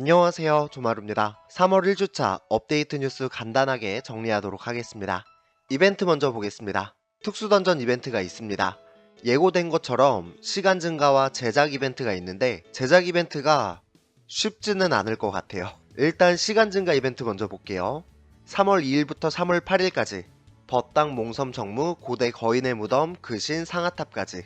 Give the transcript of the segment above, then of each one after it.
안녕하세요. 조마루입니다. 3월 1주차 업데이트 뉴스 간단하게 정리하도록 하겠습니다. 이벤트 먼저 보겠습니다. 특수던전 이벤트가 있습니다. 예고된 것처럼 시간 증가와 제작 이벤트가 있는데 제작 이벤트가 쉽지는 않을 것 같아요. 일단 시간 증가 이벤트 먼저 볼게요. 3월 2일부터 3월 8일까지 벗당 몽섬 정무 고대 거인의 무덤 그신 상하탑까지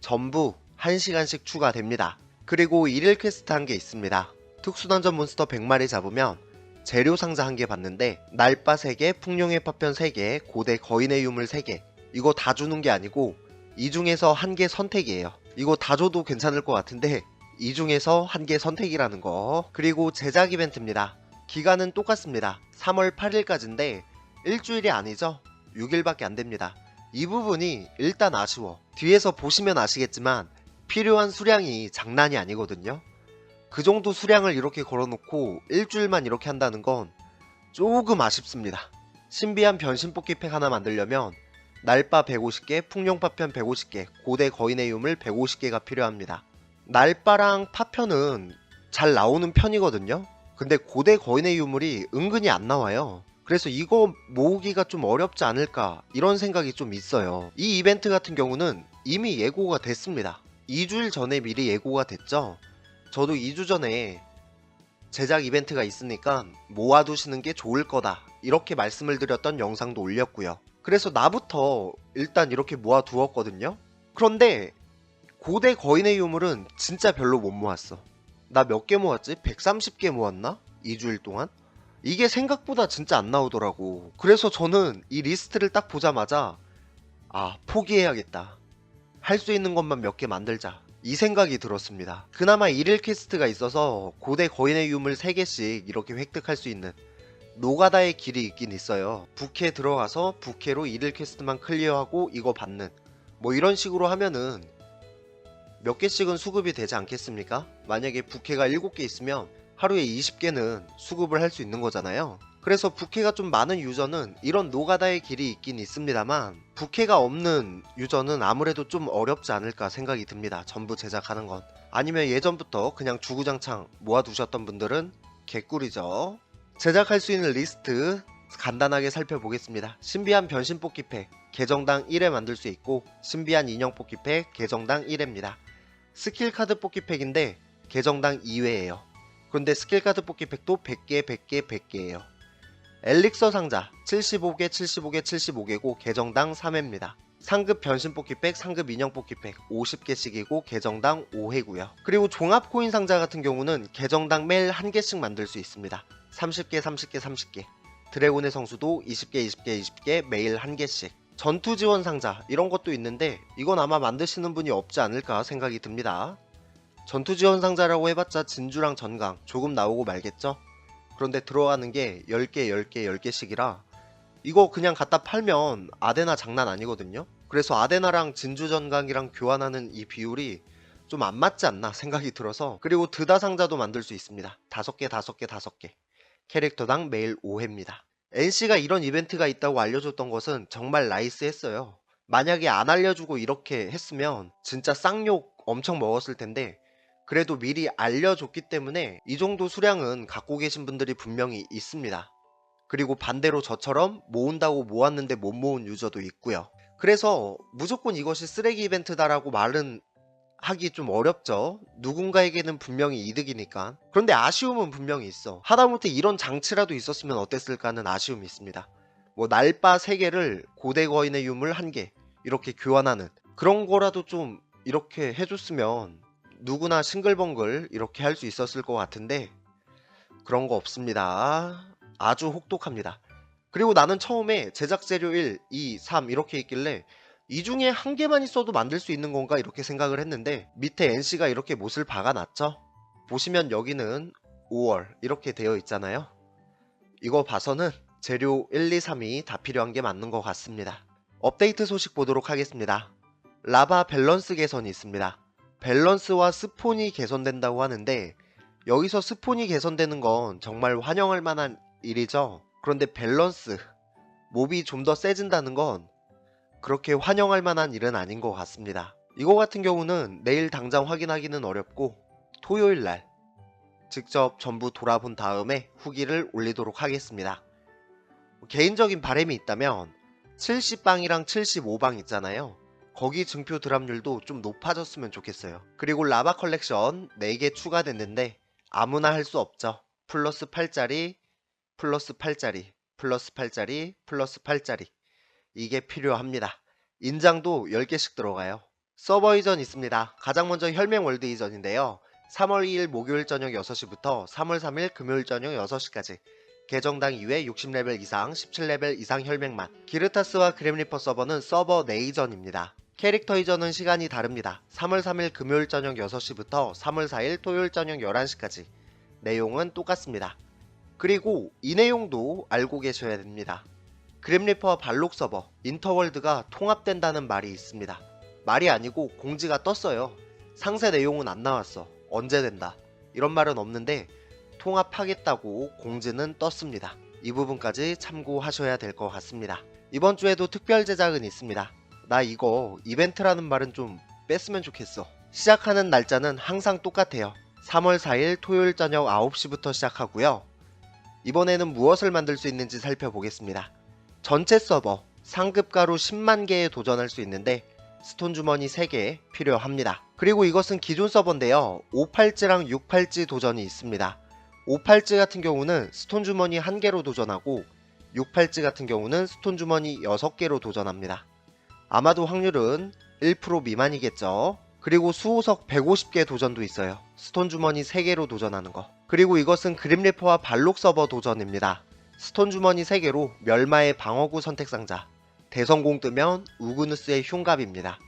전부 1시간씩 추가됩니다. 그리고 1일 퀘스트 한개 있습니다 특수던전 몬스터 100마리 잡으면 재료 상자 한 개 받는데 날바 3개, 풍룡의 파편 3개, 고대 거인의 유물 3개. 이거 다 주는 게 아니고 이 중에서 한 개 선택이에요. 이거 다 줘도 괜찮을 것 같은데 이 중에서 한 개 선택이라는 거. 그리고 제작 이벤트입니다. 기간은 똑같습니다. 3월 8일까지인데 일주일이 아니죠? 6일밖에 안 됩니다. 이 부분이 일단 아쉬워. 뒤에서 보시면 아시겠지만 필요한 수량이 장난이 아니거든요 그 정도 수량을 이렇게 걸어놓고 일주일만 이렇게 한다는 건 조금 아쉽습니다. 신비한 변신 뽑기 팩 하나 만들려면 날바 150개, 풍룡 파편 150개, 고대 거인의 유물 150개가 필요합니다. 날바랑 파편은 잘 나오는 편이거든요. 근데 고대 거인의 유물이 은근히 안 나와요. 그래서 이거 모으기가 좀 어렵지 않을까 이런 생각이 좀 있어요. 이 이벤트 같은 경우는 이미 예고가 됐습니다. 2주일 전에 미리 예고가 됐죠. 저도 2주 전에 제작 이벤트가 있으니까 모아두시는 게 좋을 거다. 이렇게 말씀을 드렸던 영상도 올렸고요. 그래서 나부터 일단 이렇게 모아두었거든요. 그런데 고대 거인의 유물은 진짜 별로 못 모았어. 나 몇 개 모았지? 130개 모았나? 2주일 동안? 이게 생각보다 진짜 안 나오더라고. 그래서 저는 이 리스트를 딱 보자마자 아 포기해야겠다. 할 수 있는 것만 몇 개 만들자 이 생각이 들었습니다. 그나마 1일 퀘스트가 있어서 고대 거인의 유물 3개씩 이렇게 획득할 수 있는 노가다의 길이 있긴 있어요. 부캐 들어가서 부캐로 1일 퀘스트만 클리어하고 이거 받는 뭐 이런 식으로 하면은 몇 개씩은 수급이 되지 않겠습니까? 만약에 부캐가 7개 있으면 하루에 20개는 수급을 할 수 있는 거잖아요. 그래서 부캐가 좀 많은 유저는 이런 노가다의 길이 있긴 있습니다만 부캐가 없는 유저는 아무래도 좀 어렵지 않을까 생각이 듭니다. 전부 제작하는 건. 아니면 예전부터 그냥 주구장창 모아두셨던 분들은 개꿀이죠. 제작할 수 있는 리스트 간단하게 살펴보겠습니다. 신비한 변신 뽑기팩 계정당 1회 만들 수 있고 신비한 인형 뽑기팩 계정당 1회입니다. 스킬 카드 뽑기팩인데 계정당 2회예요. 그런데 스킬 카드 뽑기팩도 100개, 100개, 100개예요. 엘릭서 상자 75개 75개 75개고 계정당 3회입니다. 상급 변신 뽑기팩, 상급 인형 뽑기팩 50개씩이고 계정당 5회고요. 그리고 종합 코인 상자 같은 경우는 계정당 매일 1개씩 만들 수 있습니다. 30개 30개 30개 드래곤의 성수도 20개 20개 20개 매일 1개씩 전투 지원 상자 이런 것도 있는데 이건 아마 만드시는 분이 없지 않을까 생각이 듭니다. 전투 지원 상자라고 해봤자 진주랑 전강 조금 나오고 말겠죠? 그런데 들어가는 게 10개, 10개, 10개씩이라 이거 그냥 갖다 팔면 아데나 장난 아니거든요. 그래서 아데나랑 진주전강이랑 교환하는 이 비율이 좀 안 맞지 않나 생각이 들어서 그리고 드다 상자도 만들 수 있습니다. 5개, 5개, 5개. 캐릭터당 매일 5회입니다. NC가 이런 이벤트가 있다고 알려줬던 것은 정말 나이스했어요. 만약에 안 알려주고 이렇게 했으면 진짜 쌍욕 엄청 먹었을 텐데 그래도 미리 알려줬기 때문에 이 정도 수량은 갖고 계신 분들이 분명히 있습니다. 그리고 반대로 저처럼 모은다고 모았는데 못 모은 유저도 있고요. 그래서 무조건 이것이 쓰레기 이벤트다라고 말은 하기 좀 어렵죠. 누군가에게는 분명히 이득이니까. 그런데 아쉬움은 분명히 있어. 하다못해 이런 장치라도 있었으면 어땠을까 하는 아쉬움이 있습니다. 뭐 날바 3개를 고대 거인의 유물 1개 이렇게 교환하는 그런 거라도 좀 이렇게 해줬으면 누구나 싱글벙글 이렇게 할 수 있었을 것 같은데 그런 거 없습니다. 아주 혹독합니다. 그리고 나는 처음에 제작 재료 1, 2, 3 이렇게 있길래 이 중에 한 개만 있어도 만들 수 있는 건가 이렇게 생각을 했는데 밑에 NC가 이렇게 못을 박아놨죠. 보시면 여기는 5월 이렇게 되어 있잖아요. 이거 봐서는 재료 1, 2, 3이 다 필요한 게 맞는 것 같습니다. 업데이트 소식 보도록 하겠습니다. 라바 밸런스 개선이 있습니다. 밸런스와 스폰이 개선된다고 하는데 여기서 스폰이 개선되는 건 정말 환영할 만한 일이죠. 그런데 밸런스, 몹이 좀 더 세진다는 건 그렇게 환영할 만한 일은 아닌 것 같습니다. 이거 같은 경우는 내일 당장 확인하기는 어렵고 토요일 날 직접 전부 돌아본 다음에 후기를 올리도록 하겠습니다. 개인적인 바람이 있다면 70방이랑 75방 있잖아요. 거기 증표 드랍률도 좀 높아졌으면 좋겠어요. 그리고 라바 컬렉션 4개 추가됐는데 아무나 할 수 없죠. 플러스 8짜리, 플러스 8짜리, 플러스 8짜리, 플러스 8짜리. 이게 필요합니다. 인장도 10개씩 들어가요. 서버 이전 있습니다. 가장 먼저 혈맹 월드 이전인데요. 3월 2일 목요일 저녁 6시부터 3월 3일 금요일 저녁 6시까지 계정당 2회 60레벨 이상 17레벨 이상 혈맹만 기르타스와 그램리퍼 서버는 서버 내이전입니다. 캐릭터 이전은 시간이 다릅니다. 3월 3일 금요일 저녁 6시부터 3월 4일 토요일 저녁 11시까지 내용은 똑같습니다. 그리고 이 내용도 알고 계셔야 됩니다. 그램리퍼와 발록 서버, 인터월드가 통합된다는 말이 있습니다. 말이 아니고 공지가 떴어요. 상세 내용은 안 나왔어. 언제 된다. 이런 말은 없는데 통합하겠다고 공지는 떴습니다. 이 부분까지 참고하셔야 될 것 같습니다. 이번 주에도 특별 제작은 있습니다. 나 이거 이벤트라는 말은 좀 뺐으면 좋겠어. 시작하는 날짜는 항상 똑같아요. 3월 4일 토요일 저녁 9시부터 시작하고요. 이번에는 무엇을 만들 수 있는지 살펴보겠습니다. 전체 서버 상급 가로 10만 개에 도전할 수 있는데 스톤 주머니 3개 필요합니다. 그리고 이것은 기존 서버인데요. 58지랑 68지 도전이 있습니다. 58지 같은 경우는 스톤 주머니 1개로 도전하고 68지 같은 경우는 스톤 주머니 6개로 도전합니다. 아마도 확률은 1% 미만이겠죠. 그리고 수호석 150개 도전도 있어요. 스톤 주머니 3개로 도전하는 거. 그리고 이것은 그림래퍼와 발록 서버 도전입니다. 스톤 주머니 3개로 멸마의 방어구 선택 상자. 대성공 뜨면 우그누스의 흉갑입니다.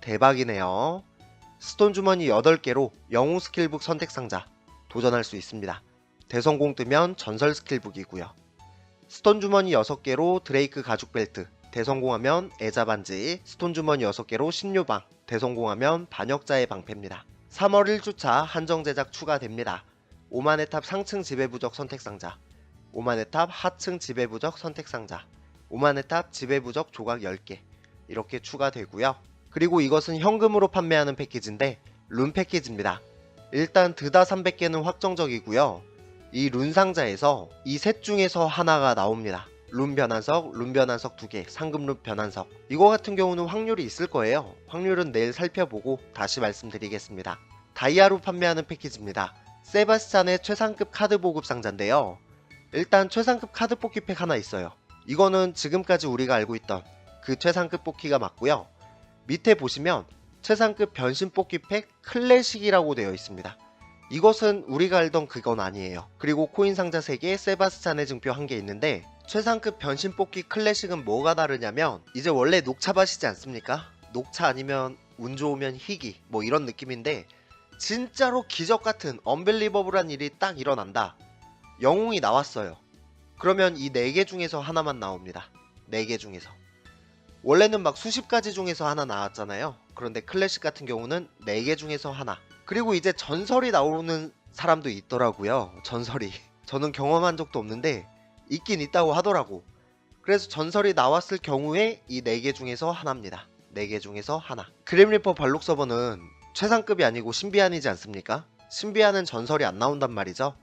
대박이네요. 스톤 주머니 8개로 영웅 스킬북 선택 상자 도전할 수 있습니다. 대성공 뜨면 전설 스킬북이고요. 스톤 주머니 6개로 드레이크 가죽 벨트 대성공하면 애자 반지, 스톤 주머니 6개로 신유방, 대성공하면 반역자의 방패입니다. 3월 1주차 한정 제작 추가됩니다. 오만의 탑 상층 지배부적 선택상자, 오만의 탑 하층 지배부적 선택상자, 오만의 탑 지배부적 조각 10개 이렇게 추가되고요. 그리고 이것은 현금으로 판매하는 패키지인데 룬 패키지입니다. 일단 드다 300개는 확정적이고요. 이 룬 상자에서 이 셋 중에서 하나가 나옵니다. 룬 변환석, 룬 변환석 2개, 상급 룬 변환석. 이거 같은 경우는 확률이 있을 거예요. 확률은 내일 살펴보고 다시 말씀드리겠습니다. 다이아로 판매하는 패키지입니다. 세바스찬의 최상급 카드 보급 상자인데요. 일단 최상급 카드 뽑기 팩 하나 있어요. 이거는 지금까지 우리가 알고 있던 그 최상급 뽑기가 맞고요. 밑에 보시면 최상급 변신 뽑기 팩 클래식이라고 되어 있습니다. 이것은 우리가 알던 그건 아니에요. 그리고 코인 상자 3개, 세바스찬의 증표 1개 있는데 최상급 변신 뽑기 클래식은 뭐가 다르냐면 이제 원래 녹차밭이지 않습니까? 녹차 아니면 운 좋으면 희귀 뭐 이런 느낌인데 진짜로 기적 같은 언벨리버블한 일이 딱 일어난다. 영웅이 나왔어요. 그러면 이 4개 중에서 하나만 나옵니다. 4개 중에서. 원래는 막 수십 가지 중에서 하나 나왔잖아요. 그런데 클래식 같은 경우는 4개 중에서 하나. 그리고 이제 전설이 나오는 사람도 있더라고요. 전설이. 저는 경험한 적도 없는데 있긴 있다고 하더라고. 그래서 전설이 나왔을 경우에 이 4개 중에서 하나입니다. 4개 중에서 하나. 그램리퍼 발록 서버는 최상급이 아니고 신비한이지 않습니까? 신비한은 전설이 안 나온단 말이죠.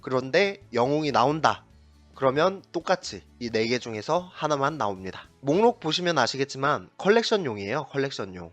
그런데 영웅이 나온다. 그러면 똑같이 이 4개 중에서 하나만 나옵니다. 목록 보시면 아시겠지만 컬렉션용이에요. 컬렉션용.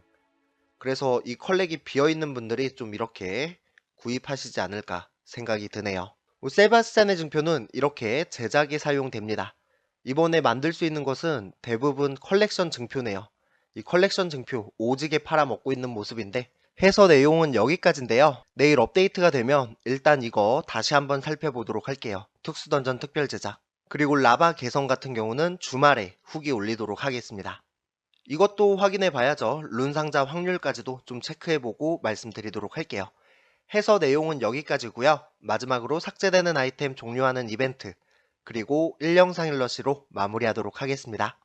그래서 이 컬렉이 비어있는 분들이 좀 이렇게 구입하시지 않을까 생각이 드네요. 세바스찬의 증표는 이렇게 제작에 사용됩니다. 이번에 만들 수 있는 것은 대부분 컬렉션 증표네요. 이 컬렉션 증표 오지게 팔아먹고 있는 모습인데 해서 내용은 여기까지인데요. 내일 업데이트가 되면 일단 이거 다시 한번 살펴보도록 할게요. 특수던전 특별 제작. 그리고 라바 개성 같은 경우는 주말에 후기 올리도록 하겠습니다. 이것도 확인해 봐야죠. 룬 상자 확률까지도 좀 체크해보고 말씀드리도록 할게요. 해서 내용은 여기까지고요. 마지막으로 삭제되는 아이템 종료하는 이벤트 그리고 1영상 일러시로 마무리하도록 하겠습니다.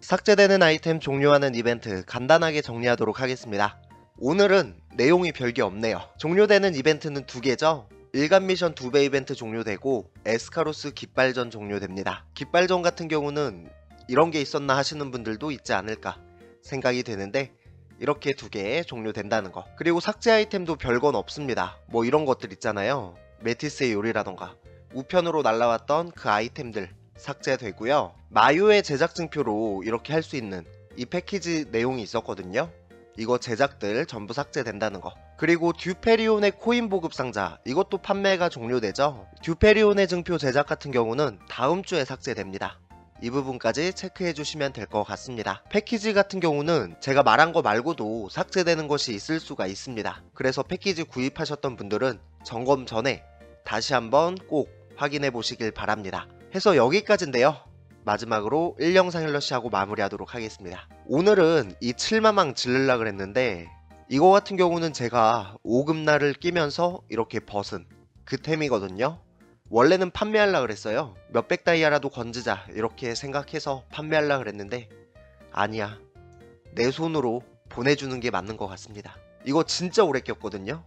삭제되는 아이템 종료하는 이벤트 간단하게 정리하도록 하겠습니다. 오늘은 내용이 별게 없네요. 종료되는 이벤트는 두 개죠. 일간 미션 2배 이벤트 종료되고 에스카로스 깃발전 종료됩니다. 깃발전 같은 경우는 이런 게 있었나 하시는 분들도 있지 않을까 생각이 되는데 이렇게 두 개 종료된다는 거. 그리고 삭제 아이템도 별건 없습니다. 뭐 이런 것들 있잖아요. 메티스의 요리라던가 우편으로 날라왔던 그 아이템들 삭제되고요. 마요의 제작증표로 이렇게 할 수 있는 이 패키지 내용이 있었거든요. 이거 제작들 전부 삭제된다는 거. 그리고 듀페리온의 코인 보급 상자 이것도 판매가 종료되죠. 듀페리온의 증표 제작 같은 경우는 다음 주에 삭제됩니다. 이 부분까지 체크해 주시면 될 것 같습니다. 패키지 같은 경우는 제가 말한 거 말고도 삭제되는 것이 있을 수가 있습니다. 그래서 패키지 구입하셨던 분들은 점검 전에 다시 한번 꼭 확인해 보시길 바랍니다. 해서 여기까지인데요. 마지막으로 1영상 힐러시하고 마무리하도록 하겠습니다. 오늘은 이 7마망 질르려 그랬는데 이거 같은 경우는 제가 5급날을 끼면서 이렇게 벗은 그 템이거든요. 원래는 판매하려 그랬어요. 몇백 다이아라도 건지자 이렇게 생각해서 판매하려 그랬는데 아니야. 내 손으로 보내주는 게 맞는 것 같습니다. 이거 진짜 오래 꼈거든요.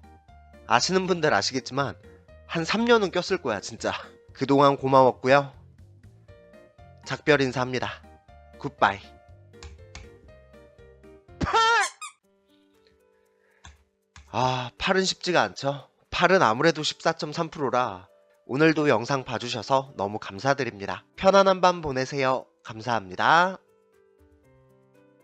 아시는 분들 아시겠지만 한 3년은 꼈을 거야 진짜. 그동안 고마웠고요. 작별 인사합니다. 굿바이. 아, 팔은 쉽지가 않죠? 팔은 아무래도 14.3%라 오늘도 영상 봐주셔서 너무 감사드립니다. 편안한 밤 보내세요. 감사합니다.